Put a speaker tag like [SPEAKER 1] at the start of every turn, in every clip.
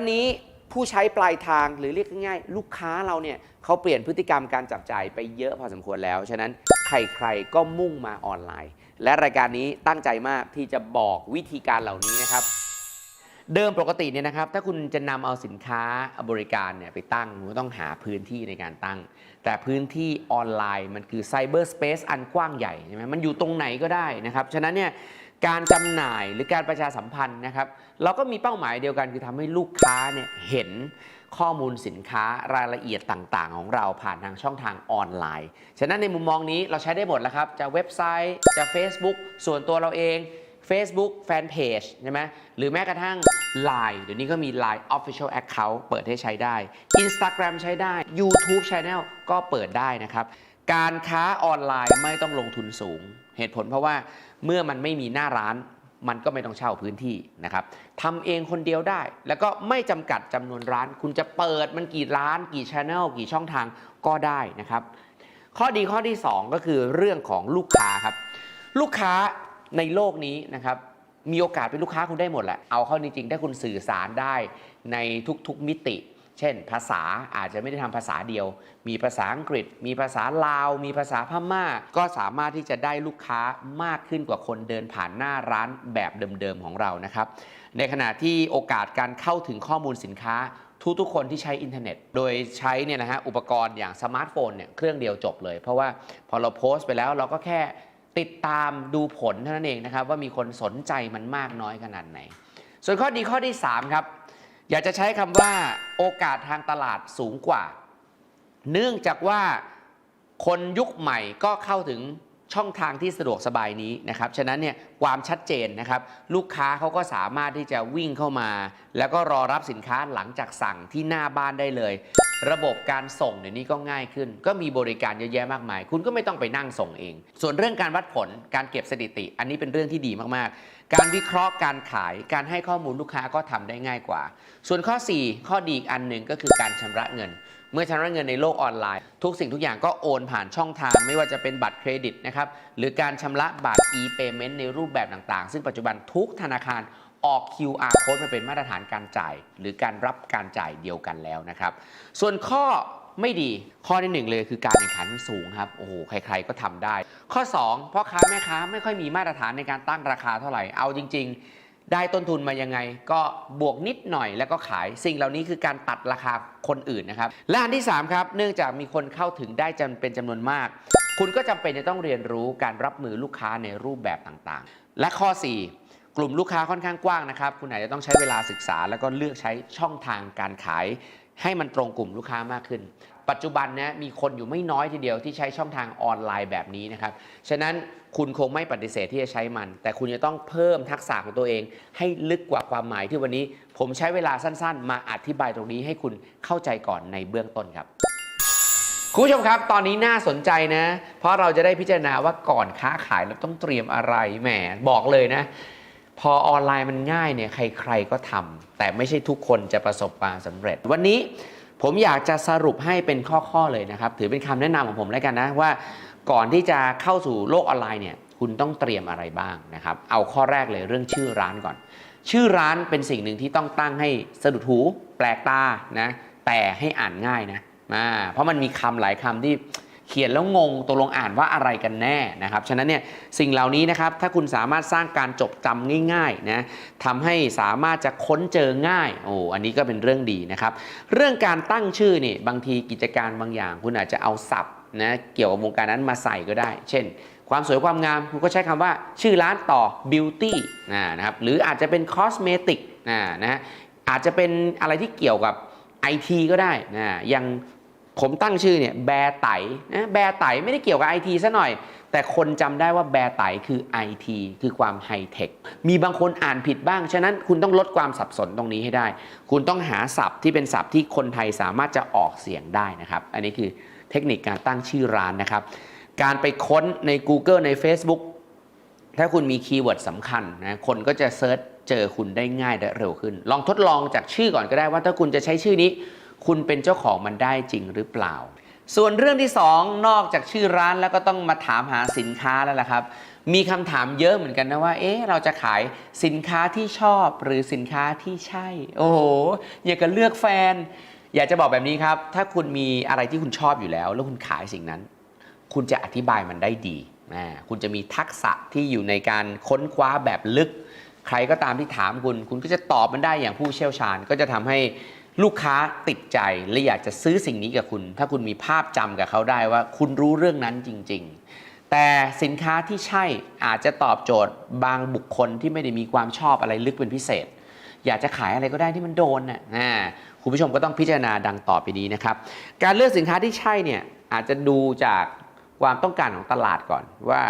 [SPEAKER 1] วันนี้ผู้ใช้ปลายทางหรือเรียกง่ายๆ ลูกค้าเราเนี่ยเขาเปลี่ยนพฤติกรรมการจับจ่ายไปเยอะพอสมควรแล้ว ฉะนั้นใครๆก็มุ่งมาออนไลน์ และรายการนี้ตั้งใจมากที่จะบอกวิธีการเหล่านี้นะครับ เดิมปกติเนี่ยนะครับ ถ้าคุณจะนำเอาสินค้าบริการเนี่ยไปตั้งคุณต้องหาพื้นที่ในการตั้ง แต่พื้นที่ออนไลน์มันคือไซเบอร์สเปซอันกว้างใหญ่ใช่ไหมมันอยู่ตรงไหนก็ได้นะครับฉะนั้นเนี่ย การจำหน่ายหรือการประชาสัมพันธ์นะครับ เราก็มีเป้าหมายเดียวกันคือทำให้ลูกค้าเนี่ยเห็นข้อมูลสินค้ารายละเอียดต่างๆ ของเราผ่านทางช่องทางออนไลน์ ฉะนั้นในมุมมองนี้เราใช้ได้หมดแล้วครับ จะเว็บไซต์จะ Facebook ส่วนตัวเราเอง Facebook Fanpage ใช่ไหมหรือแม้กระทั่ง Line เดี๋ยวนี้ก็มี Line Official Account เปิดให้ใช้ได้ Instagram ใช้ได้ YouTube Channel ก็เปิดได้นะครับ การค้าออนไลน์ไม่ต้องลงทุนสูง เหตุผลเพราะว่า เมื่อมันไม่มีหน้าร้าน มันก็ไม่ต้องเช่าพื้นที่นะครับทำเองคนเดียวได้ แล้วก็ไม่จำกัดจำนวนร้าน คุณจะเปิดมันกี่ร้าน กี่ช anel กี่ช่องทางก็ได้นะครับ ข้อดีข้อที่ 2 ก็คือเรื่องของลูกค้าครับ ลูกค้าในโลกนี้นะครับมีโอกาสเป็นลูกค้าคุณได้หมดแหละ เอาเข้าจริงๆ ถ้าคุณสื่อสารได้ในทุกๆมิติ เช่น ภาษาอาจจะไม่ได้ทำภาษาเดียว มีภาษาอังกฤษ มีภาษาลาว มีภาษาพม่า ก็สามารถที่จะได้ลูกค้ามากขึ้นกว่าคนเดินผ่านหน้าร้านแบบเดิมๆของเรานะครับ ในขณะที่โอกาสการเข้าถึงข้อมูลสินค้าทุกๆคนที่ใช้อินเทอร์เน็ต โดยใช้เนี่ยนะฮะอุปกรณ์อย่างสมาร์ทโฟนเนี่ยเครื่องเดียวจบเลย เพราะว่าพอเราโพสต์ไปแล้วเราก็แค่ติดตามดูผลเท่านั้นเองนะครับว่ามีคนสนใจมันมากน้อยขนาดไหน ส่วนข้อดีข้อที่ 3 ครับ อยากจะใช้คำว่าโอกาสทางตลาดสูงกว่า เนื่องจากว่าคนยุคใหม่ก็เข้าถึงช่องทางที่สะดวกสบายนี้นะครับ ฉะนั้นเนี่ยความชัดเจนนะครับ ลูกค้าเขาก็สามารถที่จะวิ่งเข้ามา แล้วก็รอรับสินค้าหลังจากสั่งที่หน้าบ้านได้เลย ระบบการส่งเดี๋ยวนี้ก็ง่ายขึ้น ก็มีบริการเยอะแยะมากมาย คุณก็ไม่ต้องไปนั่งส่งเอง ส่วนเรื่องการวัดผลการเก็บสถิติ อันนี้เป็นเรื่องที่ดีมากๆ การวิเคราะห์การขายการให้ข้อมูลลูกค้าก็ทำได้ง่ายกว่า ส่วนข้อ 4 ข้อดีอีกอันหนึ่งก็คือการชำระเงิน เมื่อชำระเงินในโลกออนไลน์ ทุกสิ่งทุกอย่างก็โอนผ่านช่องทาง ไม่ว่าจะเป็นบัตรเครดิตนะครับหรือการชำระบัตร e-payment ในรูปแบบต่างๆ ซึ่งปัจจุบันทุกธนาคาร ออก QR code มาเป็นมาตรฐานการจ่าย หรือการรับการจ่ายเดียวกันแล้วนะครับ ส่วนข้อไม่ดีข้อที่หนึ่งเลยคือการแข่งขันสูงครับโอ้โหใคร ๆก็ทำได้ ข้อ 2 พ่อค้าแม่ค้าไม่ค่อยมีมาตรฐานในการตั้งราคาเท่าไหร่เอาจริง ๆ ได้ต้นทุนมายังไง ก็บวกนิดหน่อยแล้วก็ขายสิ่งเหล่านี้คือการตัดราคาคนอื่นนะครับและอันที่ 3 ครับ เนื่องจากมีคนเข้าถึงได้จำเป็นจำนวนมาก คุณก็จำเป็นจะต้องเรียนรู้การรับมือลูกค้าในรูปแบบต่างๆ และข้อ 4กลุ่มลูกค้าค่อนข้างกว้างนะครับ คุณอาจจะต้องใช้เวลาศึกษา แล้วก็เลือกใช้ช่องทางการขาย ให้มันตรงกลุ่มลูกค้ามากขึ้น ปัจจุบันนี้มีคนอยู่ไม่น้อยทีเดียวที่ใช้ช่องทางออนไลน์แบบนี้นะครับ ฉะนั้นคุณคงไม่ปฏิเสธที่จะใช้มัน แต่คุณจะต้องเพิ่มทักษะของตัวเอง ให้ลึกกว่าความหมายที่วันนี้ ผมใช้เวลาสั้นๆ มาอธิบายตรงนี้ให้คุณเข้าใจก่อนในเบื้องต้นครับคุณผู้ชมครับ ตอนนี้น่าสนใจนะ เพราะเราจะได้พิจารณาว่าก่อนค้าขายเราต้องเตรียมอะไรแหมบอกเลยนะ พอออนไลน์มันง่ายเนี่ยใครๆก็ทำแต่ไม่ใช่ทุกคนจะประสบความสำเร็จ วันนี้ผมอยากจะสรุปให้เป็นข้อๆเลยนะครับ ถือเป็นคำแนะนำของผมแล้วกันนะว่า ก่อนที่จะเข้าสู่โลกออนไลน์เนี่ยคุณต้องเตรียมอะไรบ้างนะครับ เอาข้อแรกเลยเรื่องชื่อร้านก่อน ชื่อร้านเป็นสิ่งหนึ่งที่ต้องตั้งให้สะดุดหู แปลกตานะแต่ให้อ่านง่ายนะอ่าเพราะมันมีคำหลายคำที่ เขียนแล้วงงตกลงอ่านว่าอะไรกันแน่นะครับ ฉะนั้นเนี่ยสิ่งเหล่านี้นะครับถ้าคุณสามารถสร้างการจดจำง่ายๆนะทำให้สามารถจะค้นเจอง่ายโอ้อันนี้ก็เป็นเรื่องดีนะครับ เรื่องการตั้งชื่อนี่บางทีกิจการบางอย่าง คุณอาจจะเอาศัพท์นะเกี่ยวกับวงการนั้นมาใส่ก็ได้ เช่น ความสวยความงามคุณก็ใช้คำว่าชื่อร้านต่อ beauty นะครับหรืออาจจะเป็น cosmetic นะนะฮะอาจจะเป็นอะไรที่เกี่ยวกับ IT ก็ได้นะอย่าง ผมตั้งชื่อเนี่ยแบร์ไตนะแบร์ไตไม่ได้เกี่ยวกับไอทีซะหน่อย แต่คนจำได้ว่าแบร์ไตคือ IT คือความไฮเทค มีบางคนอ่านผิดบ้าง ฉะนั้นคุณต้องลดความสับสนตรงนี้ให้ได้ คุณต้องหาศัพท์ที่เป็นศัพท์ที่คนไทยสามารถจะออกเสียงได้นะครับ อันนี้คือเทคนิคการตั้งชื่อร้านนะครับ การไปค้นใน Google ใน Facebook ถ้าคุณมีคีย์เวิร์ดสำคัญนะคนก็จะเซิร์ชเจอคุณได้ง่ายและเร็วขึ้น ลองทดลองจากชื่อก่อนก็ได้ว่าถ้าคุณจะใช้ชื่อนี้ คุณเป็นเจ้าของมันได้จริงหรือเปล่า ส่วนเรื่องที่ 2 นอกจากชื่อร้านแล้วก็ต้องมาถามหาสินค้าแล้วล่ะครับ มีคำถามเยอะเหมือนกันนะว่า เอ๊ะเราจะขายสินค้าที่ชอบหรือสินค้าที่ใช่ โอ้โหอยากจะเลือกแฟน อยากจะบอกแบบนี้ครับ ถ้าคุณมีอะไรที่คุณชอบอยู่แล้ว แล้วคุณขายสิ่งนั้น คุณจะอธิบายมันได้ดีนะคุณจะมีทักษะที่อยู่ในการค้นคว้าแบบลึก ใครก็ตามที่ถามคุณ คุณก็จะตอบมันได้อย่างผู้เชี่ยวชาญ ก็จะทำให้ ลูกค้าติดใจและอยากจะซื้อสิ่งนี้กับคุณ ถ้าคุณมีภาพจำกับเขาได้ว่า คุณรู้เรื่องนั้นจริง ๆ แต่สินค้าที่ใช่อาจจะตอบโจทย์บางบุคคลที่ไม่ได้มีความชอบอะไรลึกเป็นพิเศษ อยากจะขายอะไรก็ได้ที่มันโดนน่ะนะคุณผู้ชมก็ต้องพิจารณาดังต่อไปนี้นะครับ การเลือกสินค้าที่ใช่เนี่ยอาจจะดูจากความต้องการของตลาดก่อนว่า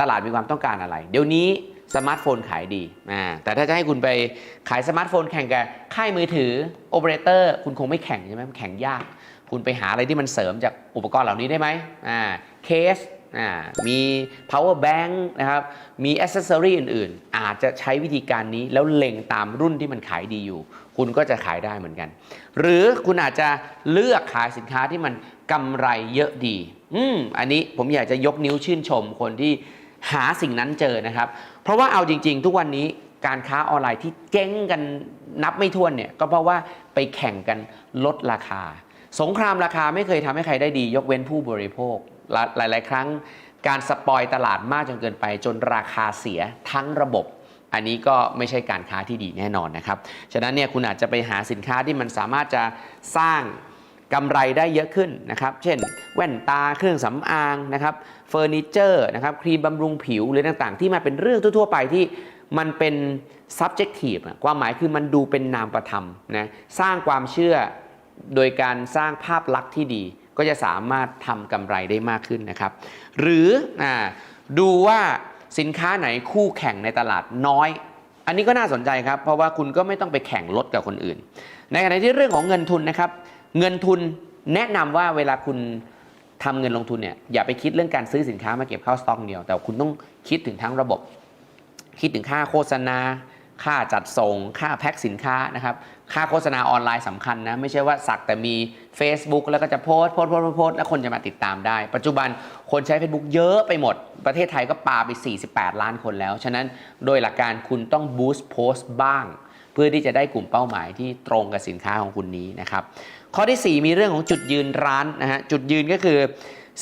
[SPEAKER 1] ตลาดมีความต้องการอะไร เดี๋ยวนี้ สมาร์ทโฟนขายดีอ่าแต่ถ้าจะให้คุณไปขายสมาร์ทโฟนแข่งกับค่ายมือถือโอเปอเรเตอร์คุณคงไม่แข่งใช่ไหมมันแข่งยาก คุณไปหาอะไรที่มันเสริมจากอุปกรณ์เหล่านี้ได้ไหมอ่าเคสอ่ามี power bank นะครับ มี accessory อื่นๆ อาจจะใช้วิธีการนี้แล้วเล็งตามรุ่นที่มันขายดีอยู่ คุณก็จะขายได้เหมือนกัน หรือคุณอาจจะเลือกขายสินค้าที่มันกำไรเยอะดี อืมอันนี้ผมอยากจะยกนิ้วชื่นชมคนที่ หาสิ่งนั้นเจอนะครับ เพราะว่าเอาจริง ๆ ทุกวันนี้การค้าออนไลน์ที่เจ๊งกันนับไม่ถ้วนเนี่ยก็เพราะว่าไปแข่งกันลดราคา สงครามราคาไม่เคยทำให้ใครได้ดี ยกเว้นผู้บริโภค หลาย ๆ ครั้งการสปอยตลาดมากจนเกินไปจนราคาเสียทั้งระบบ อันนี้ก็ไม่ใช่การค้าที่ดีแน่นอนนะครับ ฉะนั้นเนี่ยคุณอาจจะไปหาสินค้าที่มันสามารถจะสร้าง กำไรได้เยอะขึ้นนะครับ เช่น แว่นตาเครื่องสำอางนะครับเฟอร์นิเจอร์นะครับครีมบำรุงผิวหรือต่างๆ ที่มาเป็นเรื่องทั่ว ๆ ไปที่มันเป็น subjective ความหมายคือมันดูเป็นนามประธรรมนะสร้างความเชื่อโดยการสร้างภาพลักษณ์ที่ดี ก็จะสามารถทำกำไรได้มากขึ้นนะครับ หรืออดูว่าสินค้าไหนคู่แข่งในตลาดน้อย อันนี้ก็น่าสนใจครับ เพราะว่าคุณก็ไม่ต้องไปแข่งลดกับคนอื่น ในขณะที่เรื่องของเงินทุนนะครับ เงินทุนแนะนำว่าเวลาคุณทำเงินลงทุนเนี่ยอย่าไปคิดเรื่องการซื้อสินค้ามาเก็บเข้าสต็อกเดียว แต่คุณต้องคิดถึงทั้งระบบ คิดถึงค่าโฆษณา ค่าจัดส่ง ค่าแพ็คสินค้านะครับค่าโฆษณาออนไลน์สำคัญนะ ไม่ใช่ว่าสักแต่มี Facebook แล้วก็จะโพส์โพส์โพส์โพส์แล้วคนจะมาติดตามได้ ปัจจุบันคนใช้ Facebook เยอะไปหมด ประเทศไทยก็ปาไป 48 ล้านคนแล้ว ฉะนั้นโดยหลักการคุณต้องบูสต์โพสต์บ้าง เพื่อที่จะได้กลุ่มเป้าหมายที่ตรงกับสินค้าของคุณนี้นะครับ ข้อทีสี่ 4 มีเรื่องของจุดยืนร้านนะฮะจุดยืนก็คือ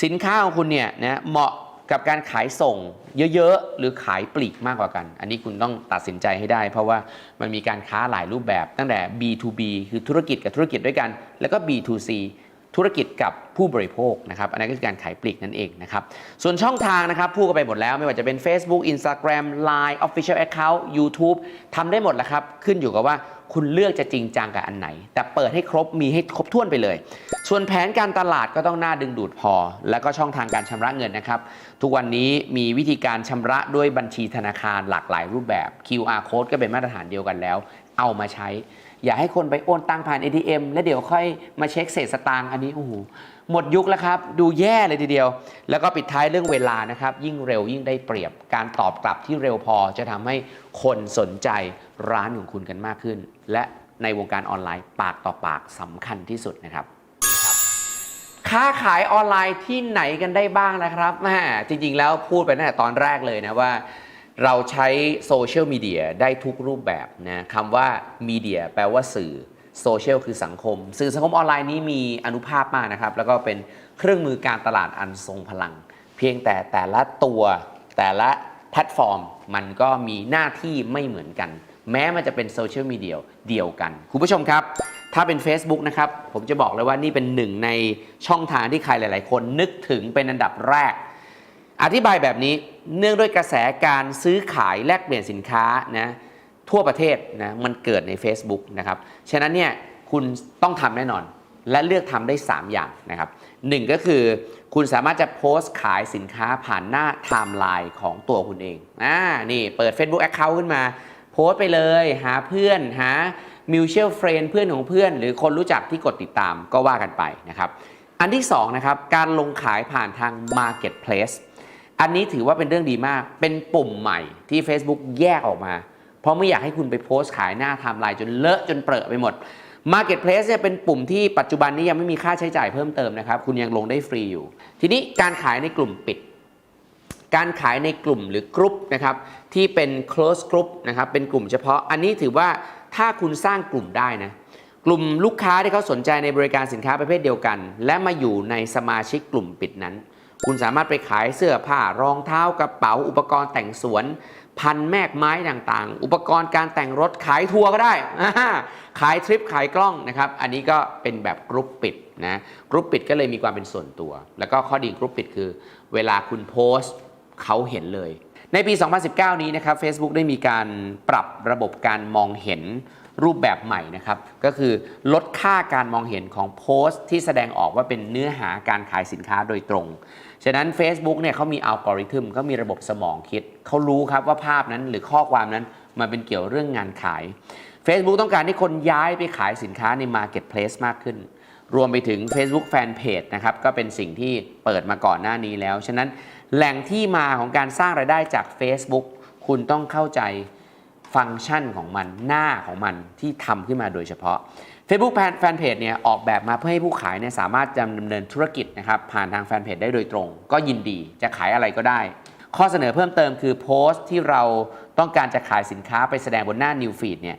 [SPEAKER 1] สินค้าของคุณเนี่ยนะเหมาะกับการขายส่งเยอะๆ หรือขายปลีกมากกว่ากัน อันนี้คุณต้องตัดสินใจให้ได้ เพราะว่ามันมีการค้าหลายรูปแบบตั้งแต่ B2B คือธุรกิจกับธุรกิจด้วยกัน แล้วก็ B2C ธุรกิจกับผู้บริโภคนะครับ อันนั้นก็คือการขายปลีกนั่นเองนะครับ ส่วนช่องทางนะครับพูดกันไปหมดแล้วไม่ว่าจะเป็น Facebook Instagram Line Official Account YouTube ทำได้หมดแล้วครับ ขึ้นอยู่กับว่า คุณเลือกจะจริงจังกับอันไหน แต่เปิดให้ครบมีให้ครบถ้วนไปเลย ส่วนแผนการตลาดก็ต้องน่าดึงดูดพอ แล้วก็ช่องทางการชำระเงินนะครับ ทุกวันนี้มีวิธีการชำระด้วยบัญชีธนาคารหลากหลายรูปแบบ QR code ก็เป็นมาตรฐานเดียวกันแล้ว เอามาใช้ อย่าให้คนไปโอนตังผ่าน ATM แล้วเดี๋ยวค่อยมาเช็คเศษสตางค์อันนี้โอ้โหหมดยุคแล้วครับ ดูแย่เลยทีเดียว แล้วก็ปิดท้ายเรื่องเวลานะครับ ยิ่งเร็วยิ่งได้เปรียบการตอบกลับที่เร็วพอจะทำให้คนสนใจร้านของคุณกันมากขึ้น และในวงการออนไลน์ปากต่อปากสำคัญที่สุดนะครับค้าขายออนไลน์ที่ไหนกันได้บ้างนะครับแม่จริง ๆ แล้วพูดไปตั้งแต่ตอนแรกเลยนะว่า เราใช้โซเชียลมีเดียได้ทุกรูปแบบนะคำว่ามีเดียแปลว่าสื่อโซเชียลคือสังคม สื่อสังคมออนไลน์นี้มีอนุภาพมากนะครับ แล้วก็เป็นเครื่องมือการตลาดอันทรงพลัง เพียงแต่แต่ละตัวแต่ละแพลตฟอร์ม มันก็มีหน้าที่ไม่เหมือนกัน แม้มันจะเป็นโซเชียลมีเดียเดียวกัน คุณผู้ชมครับ ถ้าเป็น Facebook นะครับ ผมจะบอกเลยว่านี่เป็นหนึ่งในช่องทางที่ใครหลาย ๆ คนนึกถึงเป็นอันดับแรก อธิบายแบบนี้เนื่องด้วยกระแสการซื้อขายแลกเปลี่ยนสินค้านะทั่วประเทศนะมันเกิดใน Facebook นะครับ ฉะนั้นเนี่ยคุณต้องทำแน่นอน และเลือกทำได้ 3 อย่างนะครับหนึ่งก็คือคุณสามารถจะโพสต์ขายสินค้าผ่านหน้าไทม์ไลน์ของตัวคุณเองอ่านี่เปิด Facebook Account ขึ้นมาโพสต์ไปเลยหาเพื่อนหา mutual friend เพื่อนของเพื่อน หรือคนรู้จักที่กดติดตามก็ว่ากันไปนะครับ อันที่2นะครับการลงขายผ่านทาง Marketplace อันนี้ถือว่าเป็นเรื่องดีมาก เป็นปุ่มใหม่ที่ Facebook แยกออกมา เพราะไม่อยากให้คุณไปโพสต์ขายหน้าไทม์ไลน์จนเลอะจนเปรอะไปหมด Marketplace เนี่ยเป็นปุ่มที่ปัจจุบันนี้ยังไม่มีค่าใช้จ่ายเพิ่มเติมนะครับ คุณยังลงได้ฟรีอยู่ ทีนี้การขายในกลุ่มปิด การขายในกลุ่มหรือกรุ๊ปนะครับที่เป็น close group นะครับเป็นกลุ่มเฉพาะ อันนี้ถือว่าถ้าคุณสร้างกลุ่มได้นะกลุ่มลูกค้าที่เขาสนใจในบริการสินค้าประเภทเดียวกัน และมาอยู่ในสมาชิกกลุ่มปิดนั้น คุณสามารถไปขายเสื้อผ้ารองเท้ากระเป๋า อุปกรณ์แต่งสวน พันแมกไม้ต่างๆ อุปกรณ์การแต่งรถขายทัวร์ก็ได้ ขายทริปขายกล้องนะครับ อันนี้ก็เป็นแบบกรุ๊ปปิดนะกรุ๊ปปิดก็เลยมีความเป็นส่วนตัว แล้วก็ข้อดีกรุ๊ปปิดคือ เวลาคุณโพสต์เขาเห็นเลย ในปี 2019 นี้นะครับ Facebook ได้มีการปรับระบบการมองเห็นรูปแบบใหม่นะครับ ก็คือลดค่าการมองเห็นของโพสต์ที่แสดงออกว่าเป็นเนื้อหาการขายสินค้าโดยตรง ฉะนั้น Facebook เนี่ยเขามีอัลกอริทึมเขามีระบบสมองคิด เขารู้ครับว่าภาพนั้นหรือข้อความนั้นมันเป็นเกี่ยวเรื่องงานขาย Facebook ต้องการให้คนย้ายไปขายสินค้าใน Marketplace มากขึ้น รวมไปถึง Facebook Fanpage นะครับ ก็เป็นสิ่งที่เปิดมาก่อนหน้านี้แล้ว ฉะนั้นแหล่งที่มาของการสร้างรายได้จาก Facebook คุณต้องเข้าใจฟังก์ชันของมันหน้าของมันที่ทำขึ้นมาโดยเฉพาะ Facebook Fan- Fanpage เนี่ยออกแบบมาเพื่อให้ผู้ขายเนี่ยสามารถดำเนินธุรกิจนะครับผ่านทางแฟนเพจได้โดยตรง ก็ยินดีจะขายอะไรก็ได้ ข้อเสนอเพิ่มเติมคือโพสต์ที่เราต้องการจะขายสินค้าไปแสดงบนหน้า New Feed เนี่ย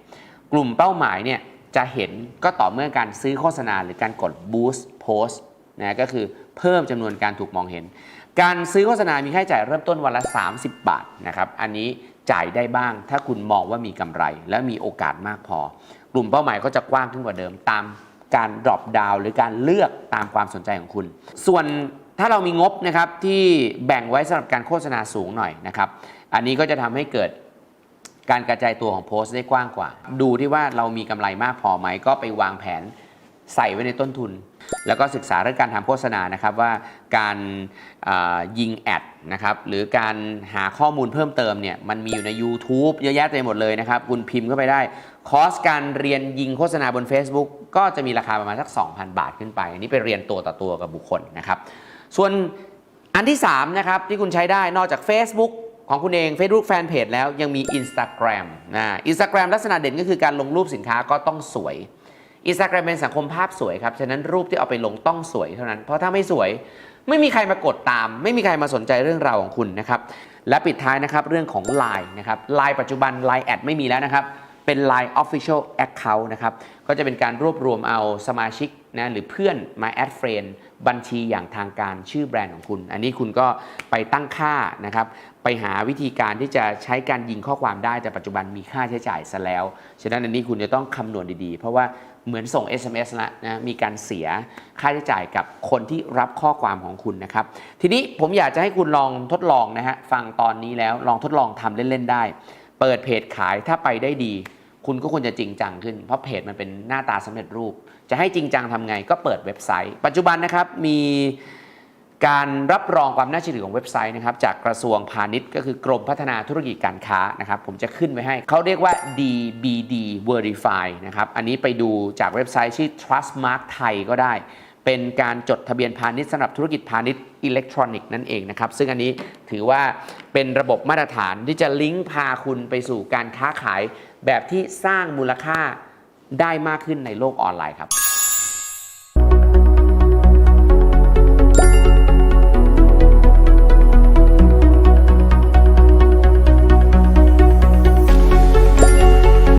[SPEAKER 1] กลุ่มเป้าหมายเนี่ยจะเห็นก็ต่อเมื่อการซื้อโฆษณาหรือการกด boost post นะก็คือเพิ่มจำนวนการถูกมองเห็น การซื้อโฆษณามีค่าใช้จ่ายเริ่มต้นวันละ 30 บาทนะครับอันนี้จ่ายได้บ้างถ้าคุณมองว่ามีกำไร และมีโอกาสมากพอ กลุ่มเป้าหมายก็จะกว้างขึ้นกว่าเดิม ตามการ drop down หรือการเลือกตามความสนใจของคุณ ส่วนถ้าเรามีงบนะครับที่แบ่งไว้สำหรับการโฆษณาสูงหน่อยนะครับ อันนี้ก็จะทำให้เกิดการกระจายตัวของโพสต์ได้กว้างกว่า ดูที่ว่าเรามีกำไรมากพอไหมก็ไปวางแผนใส่ไว้ในต้นทุน แล้วก็ศึกษาเรื่องการทำโฆษณานะครับว่าการายิงแอดนะครับหรือการหาข้อมูลเพิ่มเติมเนี่ยมันมีอยู่ใน YouTube เยอะแยะเต็มหมดเลยนะครับ คุณพิมพ์เข้าไปได้ คอร์สการเรียนยิงโฆษณาบน Facebook ก็จะมีราคาประมาณสัก 2,000 บาทขึ้นไป อันนี้ไปเรียนตัวต่อตัวกับบุคคลนะครับ ส่วนอันที่3นะครับที่คุณใช้ได้นอกจาก Facebook ของคุณเอง Facebook Fanpage แล้วยังมี Instagram นะ Instagram ลักษณะเด่นก็คือการลงรูปสินค้าก็ต้องสวย Instagram เป็นสังคมภาพสวยครับ ฉะนั้นรูปที่เอาไปลงต้องสวยเท่านั้น เพราะถ้าไม่สวยไม่มีใครมากดตาม ไม่มีใครมาสนใจเรื่องราวของคุณนะครับ และปิดท้ายนะครับเรื่องของ Line นะครับ Line ปัจจุบัน Line แอดไม่มีแล้วนะครับ เป็น Line Official Account นะครับ ก็จะเป็นการรวบรวมเอาสมาชิกนะหรือเพื่อนมาแอดเฟรนบัญชีอย่างทางการชื่อแบรนด์ของคุณ อันนี้คุณก็ไปตั้งค่านะครับ ไปหาวิธีการที่จะใช้การยิงข้อความได้ แต่ปัจจุบันมีค่าใช้จ่ายซะแล้ว ฉะนั้นอันนี้คุณจะต้องคำนวณดีๆ เพราะว่าเหมือนส่ง SMS ละนะมีการเสียค่าใช้จ่ายกับคนที่รับข้อความของคุณนะครับ ทีนี้ผมอยากจะให้คุณลองทดลองนะฮะฟังตอนนี้แล้วลองทดลองทำเล่นๆได้ เปิดเพจขายถ้าไปได้ดี คุณก็ควรจะจริงจังขึ้น เพราะเพจมันเป็นหน้าตาสำเร็จรูป จะให้จริงจังทำไงก็เปิดเว็บไซต์ ปัจจุบันนะครับมีการรับรองความน่าเชื่อถือของเว็บไซต์นะครับจากกระทรวงพาณิชย์ ก็คือกรมพัฒนาธุรกิจการค้านะครับผมจะขึ้นไว้ให้ เขาเรียกว่า DBD Verify นะครับอันนี้ไปดูจากเว็บไซต์ชื่อ Trustmark ไทยก็ได้ เป็นการจดทะเบียนพาณิชย์สำหรับธุรกิจพาณิชย์อิเล็กทรอนิกส์นั่นเองนะครับ ซึ่งอันนี้ถือว่าเป็นระบบมาตรฐานที่จะลิงก์พาคุณไปสู่การค้าขายแบบที่สร้างมูลค่าได้มากขึ้นในโลกออนไลน์ครับ